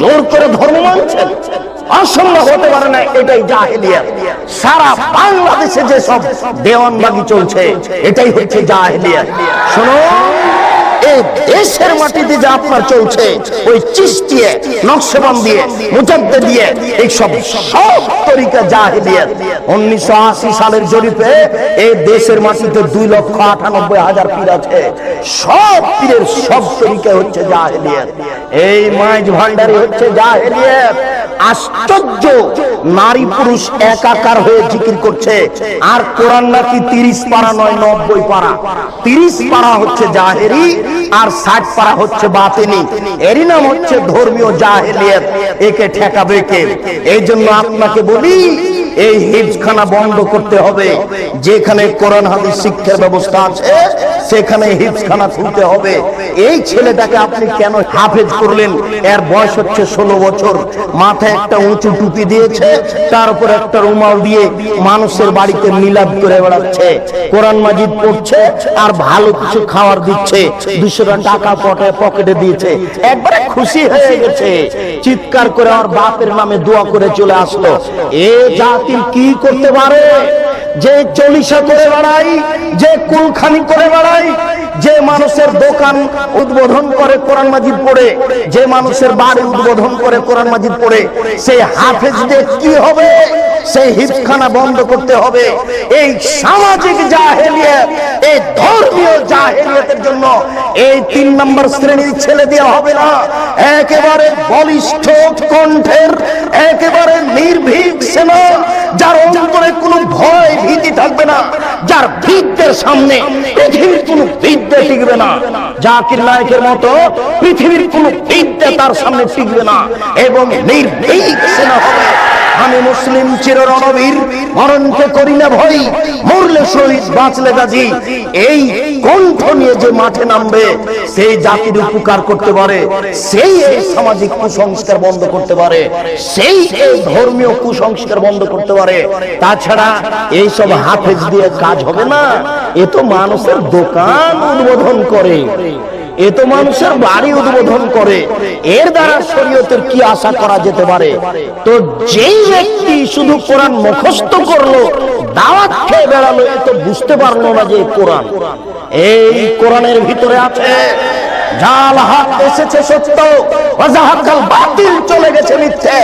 জোর করে ধর্ম মানছেন অসম্ভব হতে পারে না, এটাই জাহেলিয়া সারা বাংলাদেশে যে সব দেওয়ানবাগি চলছে, এটাই হচ্ছে জাহেলিয়া শোনো দেশের মাটিতে যে আপনার চলছে, ওই চিস্তিয়ে নকশবন দিয়ে, মুজাদ্দে দিয়ে এই সব সব তরিকা জাহেলিয়াত। উনিশশো আশি সালের জরিপে এই দেশের মাটিতে দুই লক্ষ আটানব্বই হাজার পীর আছে। সব পীরের সব তরিকা হচ্ছে জাহেলিয়াত। এই মাইজ ভান্ডারি হচ্ছে জাহেলিয়াত। আশ্চর্য, নারী পুরুষ একাকার হয়ে জিকির করছে। আর কোরআন নাকি তিরিশ পারা নয়, নব্বই পারা। তিরিশ পারা হচ্ছে জাহেরি আর ষাট পারা হচ্ছে বাতিনি। এরই নাম হচ্ছে ধর্মীয় জাহেলিয়ত। একে ঠেকাবে কে? এই জন্য আপনাকে বলি, এই হিফখানা বন্ধ করতে হবে। যেখানে কোরআন হাদিস শিক্ষার ব্যবস্থা আছে সেখানে হিফখানা খুলতে হবে। এই ছেলেটাকে আপনি কেন হাফেজ করলেন? এর বয়স হচ্ছে ষোলো বছর। মাথায় একটা উঁচু টুপি দিয়েছে, তার উপর একটা রুমাল দিয়ে মানুষের বাড়িতে মিলাদ করে বেড়াচ্ছে। কোরআন মাজিদ পড়ছে আর ভালো কিছু খাওয়ার দিচ্ছে। দুশো টাকা পটে পকেটে দিয়েছে। একবারে খুশি হয়ে গেছে। চিৎকার করে আমার বাপের নামে দোয়া করে চলে আসলো। এ জাতি কি করতে পারে? যে চলিসা করে বেড়াই যে কুলখানি করে বেড়াই যে মানুষের দোকান উদ্বোধন করে কোরআন মাজিদ পড়ে, যে মানুষের বাড়ি উদ্বোধন করে কোরআন মাজিদ পড়ে, সেই হাফেজদের কি হবে? সেই হিপখানা বন্ধ করতে হবে। এই সামাজিক এই ধর্মীয় জন্য এই তিন নম্বর শ্রেণির ছেলে দেওয়া হবে না। একেবারে বলিষ্ঠ কণ্ঠের, একেবারে নির্ভীক সেনা, যার অন্তরে কোনো ভয় যার বৃদ্ধের সামনে পৃথিবীর কোন বৃদ্ধে টিকবে না। জাকির নায়কের মতো পৃথিবীর কোন বৃদ্ধে তার সামনে টিকবে না। এবং নির্ভীক সেনা হবে। আমি মুসলিম চির রণবীর মরণকে করি না ভয়, মরলে শহীদ বাঁচলে গাজী এই কণ্ঠ নিয়ে যে মাঠে নামবে, সেই জাতির উপকার করতে পারে, সেই এই সামাজিক কুসংস্কার বন্ধ করতে পারে, সেই এই ধর্মীয় কুসংস্কার বন্ধ করতে পারে। তাছাড়া এই সব হাফেজ দিয়ে কাজ হবে না, এ তো মানুষের দোকান উদ্বোধন করে। এ তো মানুষের বাড়ি উদ্বোধন করে। এর দ্বারা শরীয়তের কি আশা করা যেতে পারে? তো যেই ব্যক্তি শুধু কোরআন মুখস্থ করল, দাওয়াত খেয়ে বেড়ালো, এ তো বুঝতে পারল না যে কোরআন। এই কোরআনের ভিতরে আছে জাল হাত এসেছে সত্য ওয়াজাহাকাল বাতিল চলে গেছে মিথ্যে,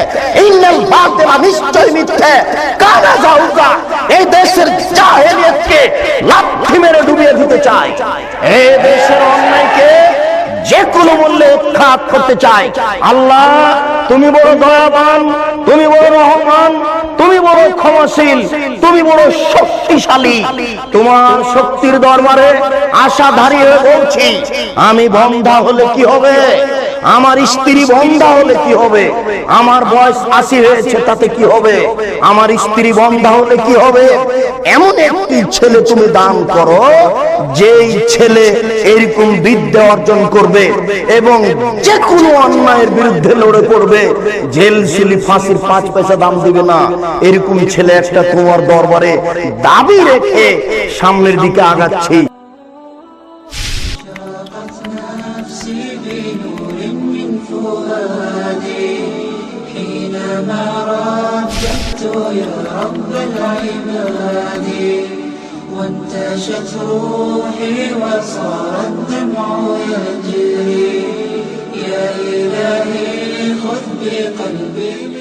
ইন্নাল বাতিলা নিশ্চয় মিথ্যে, কানা যাউকা এই দেশের জাহেলিয়তকে লাথি মেরে ডুবিয়ে দিতে চায়। এই দেশের অন্যায়কে কোনো মূল্যে উৎখাত করতে চায়। আল্লাহ, তুমি বড় দয়াবান, তুমি বড় রহমান, তুমি বড় ক্ষমাশীল, তুমি বড় শক্তিশালী। তোমার শক্তির দরবারে আশা দাঁড়িয়ে বলছি, আমি বন্ধা হলে কি হবে? আমার স্ত্রী বন্ধা হলে কি হবে? আমার বয়স আশি হয়েছে, তাতে কি হবে? আমার স্ত্রী বন্ধা হলে কি হবে? এমন একটি ছেলে তুমি দান করো, যেই ছেলে এরকম বিদ্যা অর্জন করবে এবং যে কোনো অন্যায়ের বিরুদ্ধে লড়ে পড়বে, জেল, সিলি, ফাঁসির পাঁচ পয়সা দাম দিবে না। এরকম ছেলে একটা তোমার দরবারে দাবি রেখে সামনের দিকে আগাচ্ছি। حينما رددت يا رب العباد. وانتشت روحي وصار الدمع يجري. يا إلهي خذ بقلبي